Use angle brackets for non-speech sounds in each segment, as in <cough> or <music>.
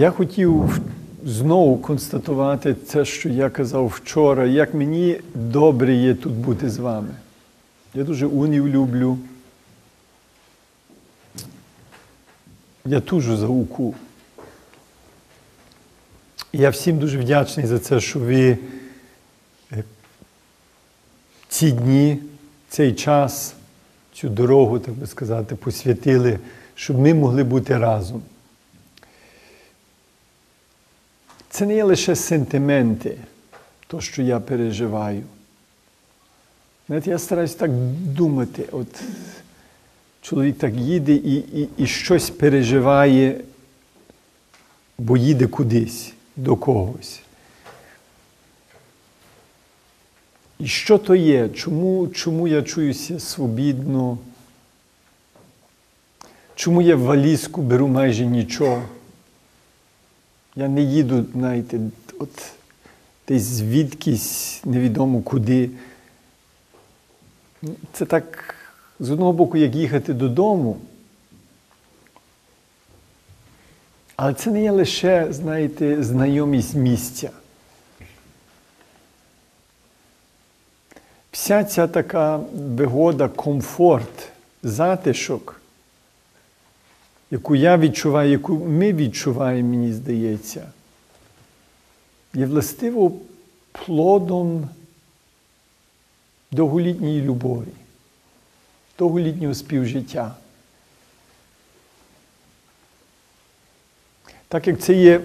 Я хотів знову констатувати те, що я казав вчора, як мені добре є тут бути з вами. Я дуже унів люблю. Я тужу за УКУ. Я всім дуже вдячний за це, що ви е, ці дні, цей час, цю дорогу, так би сказати, посвятили, щоб ми могли бути разом. Це не є лише сентименти, то, що я переживаю. Знаєте, я стараюсь так думати. От чоловік так їде і, і, і щось переживає, бо їде кудись, до когось. І що то є? Чому, чому я чуюся свобідно? Чому я в валізку беру майже нічого? Я не їду, знаєте, от десь звідкись невідомо куди. Це так, з одного боку, як їхати додому. Але це не є лише, знаєте, знайомість місця. Вся ця така вигода, комфорт, затишок, яку я відчуваю, яку ми відчуваємо, мені здається, є властиво плодом довголітньої любові, довголітнього співжиття. Так як це є,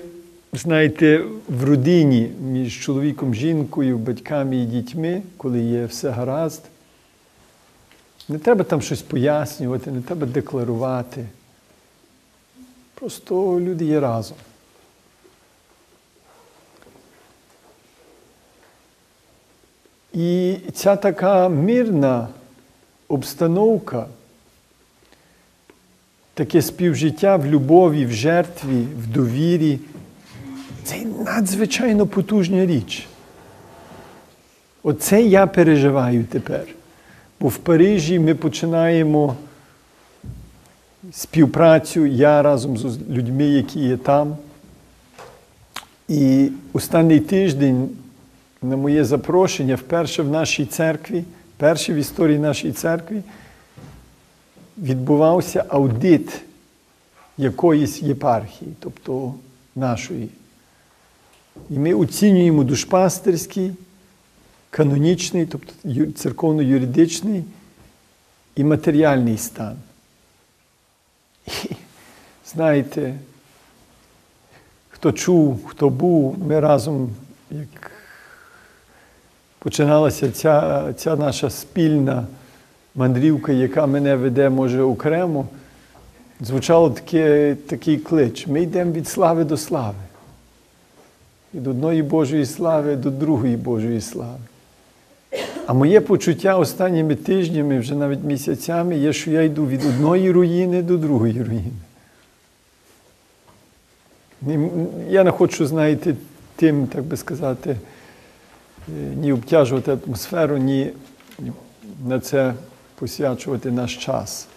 знаєте, в родині між чоловіком, жінкою, батьками і дітьми, коли є все гаразд, не треба там щось пояснювати, не треба декларувати. Просто люди є разом. І ця така мирна обстановка, таке співжиття в любові, в жертві, в довірі це надзвичайно потужна річ. Оце я переживаю тепер. Бо в Парижі ми починаємо співпрацю я разом з людьми, які є там. І останній тиждень на моє запрошення вперше в нашій церкві, вперше в історії нашої церкви, відбувався аудит якоїсь єпархії, тобто нашої. І ми оцінюємо душпастерський, канонічний, тобто церковно-юридичний і матеріальний стан. І <laughs> знаєте, хто чув, хто був, ми разом, як починалася ця, ця наша спільна мандрівка, яка мене веде, може, окремо, звучало таке, такий клич. Ми йдемо від слави до слави. Від одної Божої слави до другої Божої слави. А моє почуття останніми тижнями, вже навіть місяцями, є, що я йду від одної руїни до другої руїни. Я не хочу, знаєте, тим, так би сказати, ні обтяжувати атмосферу, ні на це посвячувати наш час.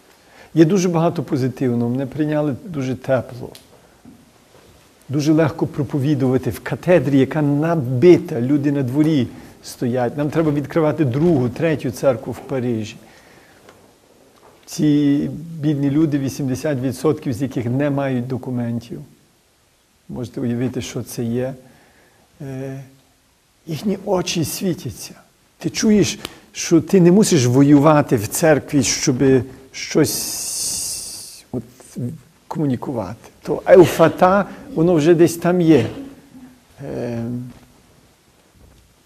Є дуже багато позитивного, мене прийняли дуже тепло. Дуже легко проповідувати в катедрі, яка набита, люди на дворі стоять. Нам треба відкривати другу, третю церкву в Парижі. Ці бідні люди, 80% з яких не мають документів. Можете уявити, що це є. Їхні очі світяться. Ти чуєш, що ти не мусиш воювати в церкві, щоб щось от, комунікувати. То еуфата, воно вже десь там є. Е,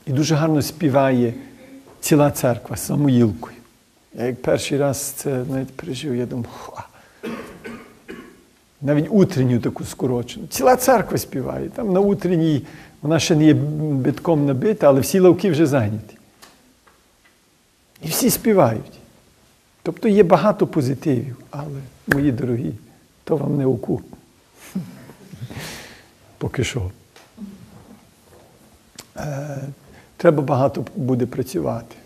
і дуже гарно співає ціла церква Самуїлкою. Я як перший раз це навіть пережив, я думав, ха. навіть утренню таку скорочену. Ціла церква співає. Там на утренній вона ще не є битком набита, але всі лавки вже зайняті. І всі співають. Тобто є багато позитивів, але, мої дорогі, То вам не уку. <laughs> Поки що. Е, треба багато буде працювати.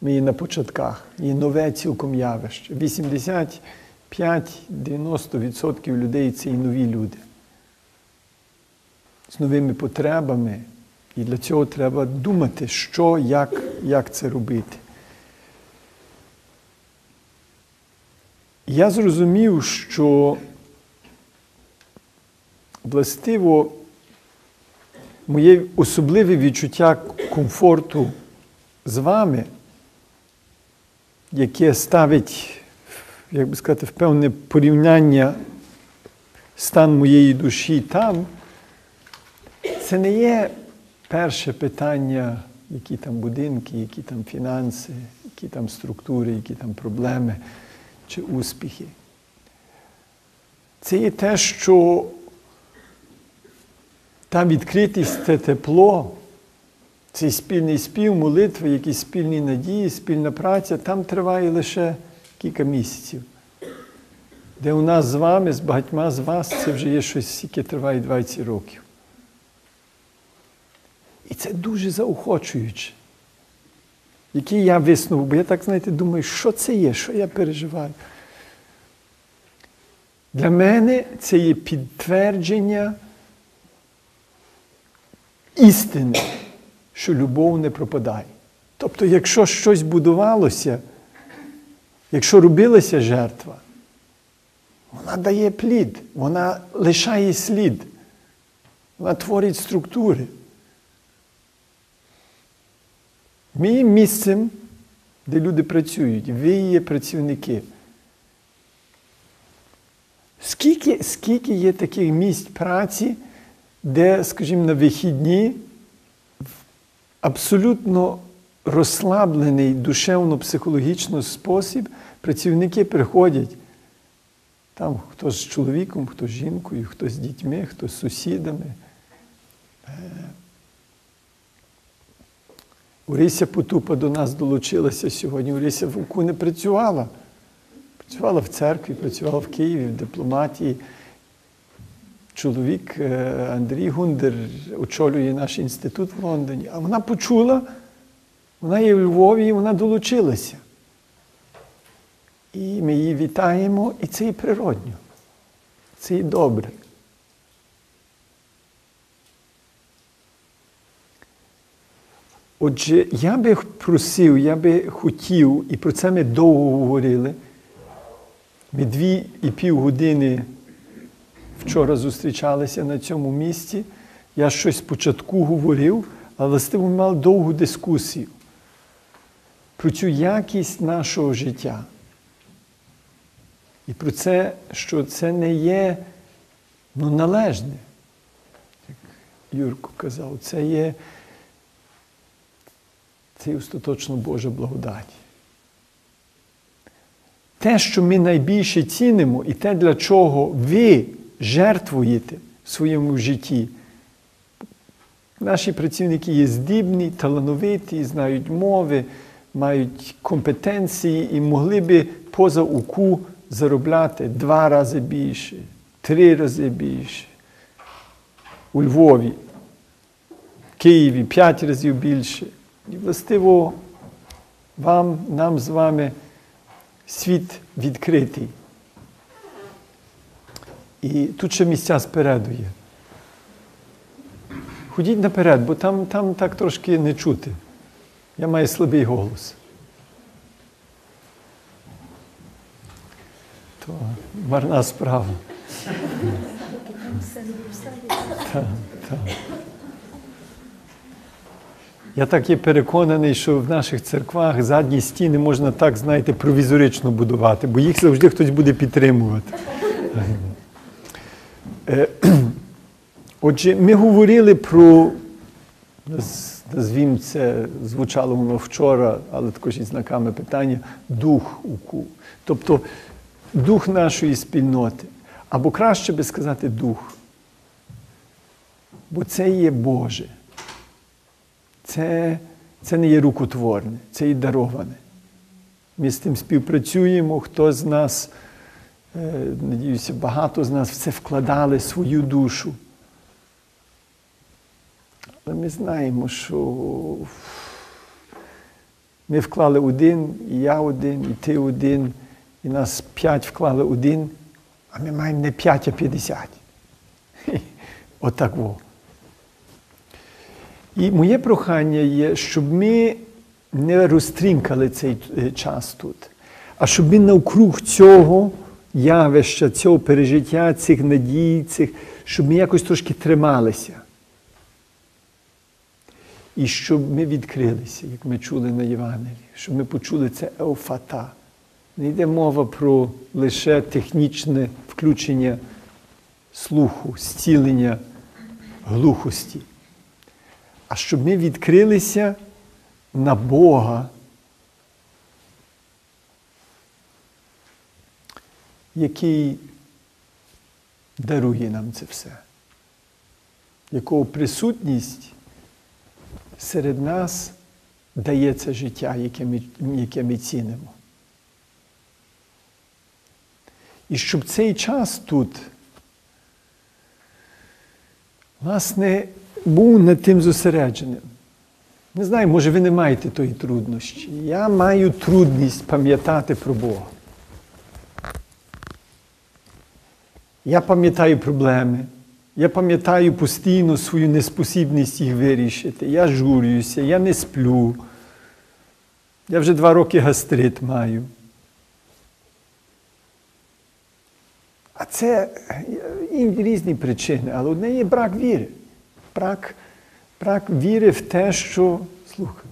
Ми є на початках, є нове цілком явище. 85-90% людей це і нові люди. З новими потребами. І для цього треба думати, що, як, як це робити. Я зрозумів, що властиво моє особливе відчуття комфорту з вами, яке ставить, як би сказати, в певне порівняння стан моєї душі там, це не є перше питання, які там будинки, які там фінанси, які там структури, які там проблеми чи успіхи. Це є те, що та відкритість, це тепло, цей спільний спів, молитви, якісь спільні надії, спільна праця, там триває лише кілька місяців. Де у нас з вами, з багатьма з вас, це вже є щось, яке триває 20 років. І це дуже заохочуюче. Який я висновок, бо я так, знаєте, думаю, що це є, що я переживаю. Для мене це є підтвердження істини, що любов не пропадає. Тобто, якщо щось будувалося, якщо робилася жертва, вона дає плід, вона лишає слід, вона творить структури. Ми місцем, де люди працюють, ви є працівники. Скільки скільки є таких місць праці, де, скажімо, на вихідні абсолютно розслаблений душевно-психологічно спосіб працівники приходять. Там хто з чоловіком, хто з жінкою, хто з дітьми, хто з сусідами. Урися Потупа до нас долучилася сьогодні. Урися Вовку не працювала. Працювала в церкві, працювала в Києві, в дипломатії. Чоловік е, Андрій Гундер очолює наш інститут в Лондоні. А вона почула, вона є в Львові, і вона долучилася. І ми її вітаємо, і це і природньо. Це і добре. Отже, я би просив, я би хотів, і про це ми довго говорили. Ми дві і пів години вчора зустрічалися на цьому місці. Я щось спочатку говорив, але властиво ми мали довгу дискусію про цю якість нашого життя. І про це, що це не є ну, належне, як Юрко казав, це є це є остаточно Божа благодать. Те, що ми найбільше цінимо, і те, для чого ви жертвуєте в своєму житті. Наші працівники є здібні, талановиті, знають мови, мають компетенції і могли би поза УКУ заробляти два рази більше, три рази більше. У Львові, Києві п'ять разів більше. І властиво вам, нам з вами світ відкритий. І тут ще місця спереду є. Ходіть наперед, бо там там так трошки не чути. Я маю слабий голос. То марна справа. Так, так. Я так є переконаний, що в наших церквах задні стіни можна так, знаєте, провізорично будувати, бо їх завжди хтось буде підтримувати. Е, отже, ми говорили про, назвімо це, звучало воно вчора, але також із знаками питання, дух уку. Тобто дух нашої спільноти. Або краще би сказати, дух. Бо це є Боже. Це, Це не є рукотворне, це і дароване. Ми з тим співпрацюємо, хто з нас е, надіюся, багато з нас в це вкладали свою душу. Але ми знаємо, що ми вклали один, і я один, і ти один, і нас п'ять вклали один, а ми маємо не п'ять, а п'ятдесят. <laughs> Отак во. І моє прохання є, щоб ми не розтрінкали цей е, час тут, а щоб ми навкруг цього явища, цього пережиття, цих надій, цих, щоб ми якось трошки трималися. І щоб ми відкрилися, як ми чули на Євангелії, щоб ми почули це еофата. Не йде мова про лише технічне включення слуху, зцілення глухості, а щоб ми відкрилися на Бога, який дарує нам це все, якого присутність серед нас дає це життя, яке ми, яке ми цінимо. І щоб цей час тут, власне, був над тим зосередженим. Не знаю, може ви не маєте тої труднощі. Я маю трудність пам'ятати про Бога. Я пам'ятаю проблеми. Я пам'ятаю постійно свою неспосібність їх вирішити. Я журюся, я не сплю. Я вже два роки гастрит маю. А це різні причини, але одне є брак віри. Брак, брак віри в те, що слухай.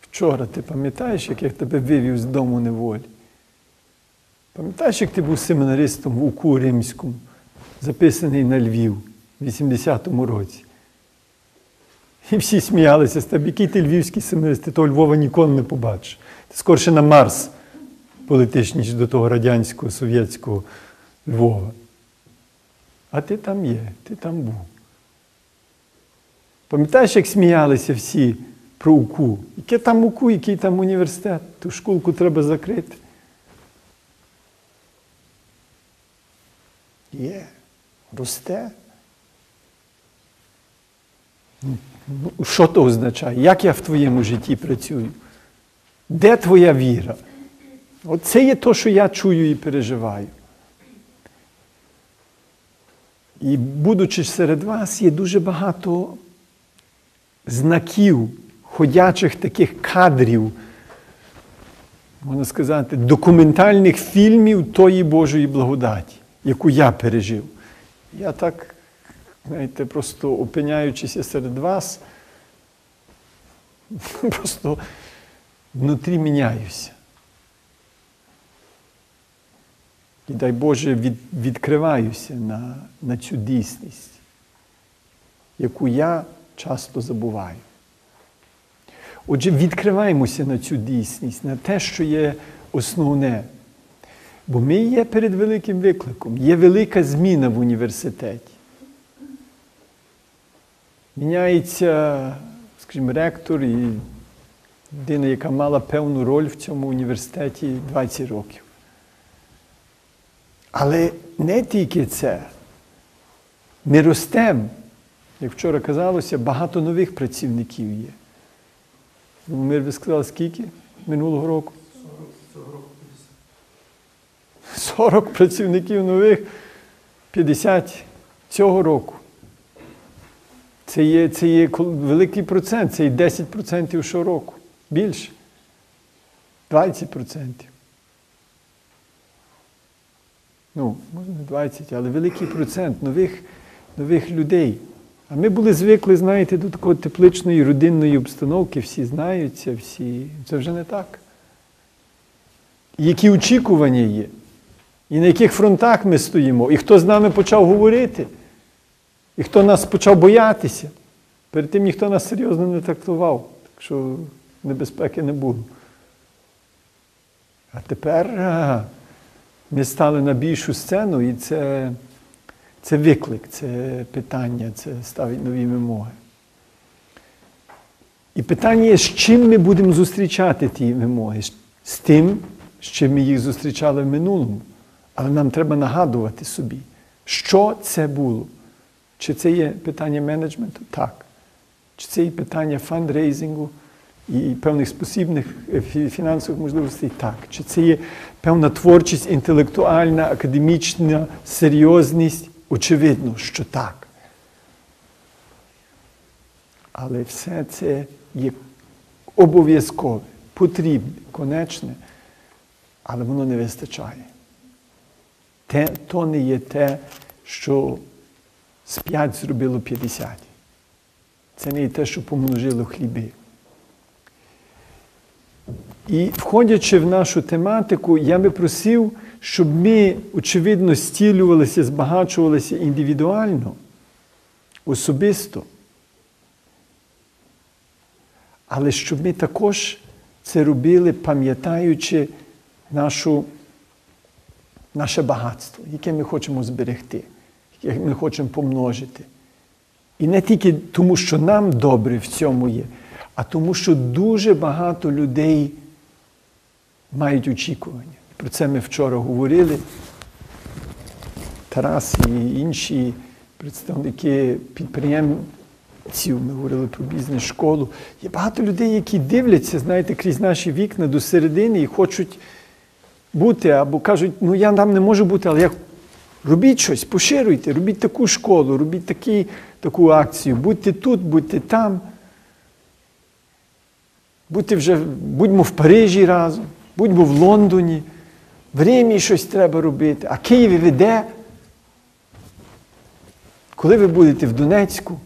Вчора ти пам'ятаєш, як я тебе вивів з дому неволі? Пам'ятаєш, як ти був семинаристом в УКУ Римському, записаний на Львів в 80-му році? І всі сміялися з тебе, який ти львівський семинарист, ти того Львова ніколи не побачиш. Ти скорше на Марс полетиш, ніж до того радянського, совєтського Львова. А ти там є, ти там був. Пам'ятаєш, як сміялися всі про УКУ? Яке там УКУ, який там університет? Ту школку треба закрити. Є, росте. Що то означає? Як я в твоєму житті працюю? Де твоя віра? Оце є те, що я чую і переживаю. І будучи серед вас, є дуже багато знаків, ходячих таких кадрів, можна сказати, документальних фільмів тої Божої благодаті, яку я пережив. Я так, знаєте, просто опиняючись серед вас, <laughs> просто внутрі міняюся. І дай Боже, від, відкриваюся на, на цю дійсність, яку я часто забуваю. Отже, відкриваємося на цю дійсність, на те, що є основне. Бо ми є перед великим викликом, є велика зміна в університеті. Міняється, скажімо, ректор і людина, яка мала певну роль в цьому університеті 20 років. Але не тільки це. Ми ростемо. Як вчора казалося, багато нових працівників є. Ми ви сказали, скільки минулого року? 40 працівників нових, 50 цього року. Це є це є великий процент, це є 10% щороку. Більше. 20% ну, може не 20, але великий процент нових, нових людей. А ми були звикли, знаєте, до такої тепличної родинної обстановки, всі знаються, всі. Це вже не так. Які очікування є, і на яких фронтах ми стоїмо, і хто з нами почав говорити, і хто нас почав боятися. Перед тим ніхто нас серйозно не трактував, так що небезпеки не було. А тепер. Ми стали на більшу сцену, і це це виклик, це питання, це ставить нові вимоги. І питання є, з чим ми будемо зустрічати ті вимоги? З тим, з чим ми їх зустрічали в минулому. Але нам треба нагадувати собі, що це було. Чи це є питання менеджменту? Так. Чи це є питання фандрейзингу і певних спосібних фінансових можливостей? Так. Чи це є певна творчість, інтелектуальна, академічна серйозність? Очевидно, що так. Але все це є обов'язкове, потрібне, конечне, але воно не вистачає. Те, То не є те, що з п'ять зробило 50. Це не є те, що помножило хліби. І входячи в нашу тематику, я би просив, щоб ми, очевидно, стілювалися, збагачувалися індивідуально, особисто. Але щоб ми також це робили, пам'ятаючи нашу, наше багатство, яке ми хочемо зберегти, яке ми хочемо помножити. І не тільки тому, що нам добре в цьому є, а тому, що дуже багато людей мають очікування. Про це ми вчора говорили. Тарас і інші представники підприємців, ми говорили про бізнес-школу. Є багато людей, які дивляться, знаєте, крізь наші вікна до середини і хочуть бути, або кажуть, ну я там не можу бути, але я робіть щось, поширюйте, робіть таку школу, робіть такі, таку акцію, будьте тут, будьте там. Будьте вже, будьмо в Парижі разом, будьмо в Лондоні, в Римі щось треба робити, а Києві веде. Коли ви будете в Донецьку,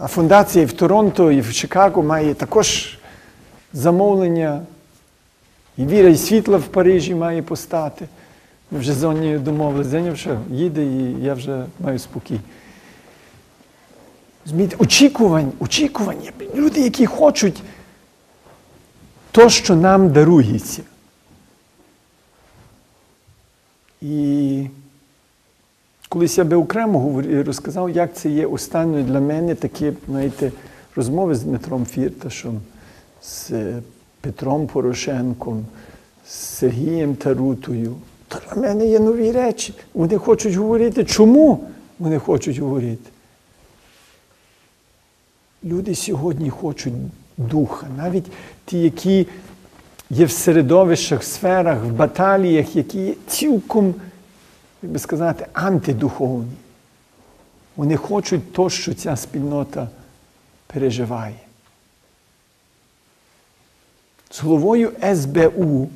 а фундація і в Торонто, і в Чикаго має також замовлення, і віра і світла в Парижі має постати. Ми вже з Зоні домовилися, Зеня вже їде, і я вже маю спокій. Змійте, очікування, очікування. Люди, які хочуть то, що нам дарується. І колись я би окремо розказав, як це є останньою для мене такі, знаєте, розмови з Дмитром Фірташем, з Петром Порошенком, з Сергієм Тарутою. То для мене є нові речі. Вони хочуть говорити. Чому вони хочуть говорити? Люди сьогодні хочуть духа, навіть ті, які є в середовищах, в сферах, в баталіях, які цілком, як би сказати, антидуховні. Вони хочуть то, що ця спільнота переживає. З головою СБУ,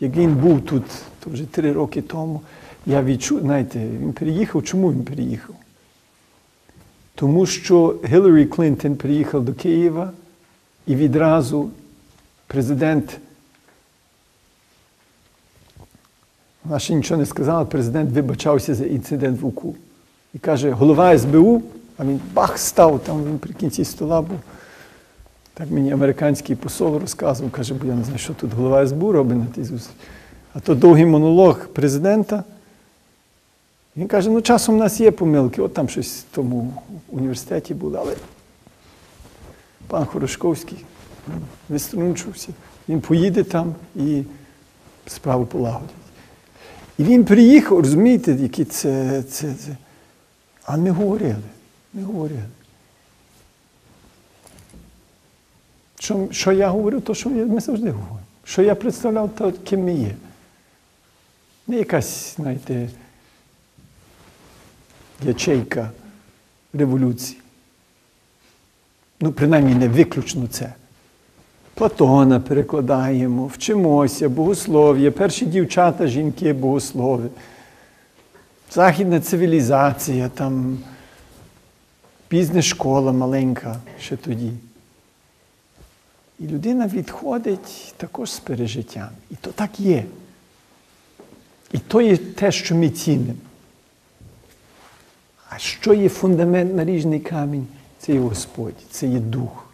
як він був тут то вже три роки тому, я відчув, знаєте, він переїхав. Чому він переїхав? Тому що Гіларі Клінтон приїхав до Києва і відразу президент, вона ще нічого не сказала, президент вибачався за інцидент в УКУ. І каже, голова СБУ, а він бах став, там він при кінці стола був. Так мені американський посол розказував, каже, бо я не знаю, що тут голова СБУ робить на тій зустрічі. А то довгий монолог президента. Він каже, ну часом в нас є помилки, от там щось в тому університеті було, але пан Хорошковський виструнчився. Він поїде там і справу полагодить. І він приїхав, розумієте, які це, це, це. А ми говорили, ми говорили. Що що я говорю, то що ми завжди говоримо. Що я представляв, то ким ми є. Не якась, знаєте, ячейка революції. Ну, принаймні, не виключно це. Платона перекладаємо, вчимося, богослов'я, перші дівчата, жінки, богослови. Західна цивілізація, там бізнес-школа маленька ще тоді. І людина відходить також з пережиттям. І то так є. І то є те, що ми цінимо. Що є фундамент наріжний камінь? Це є Господь, це є Дух.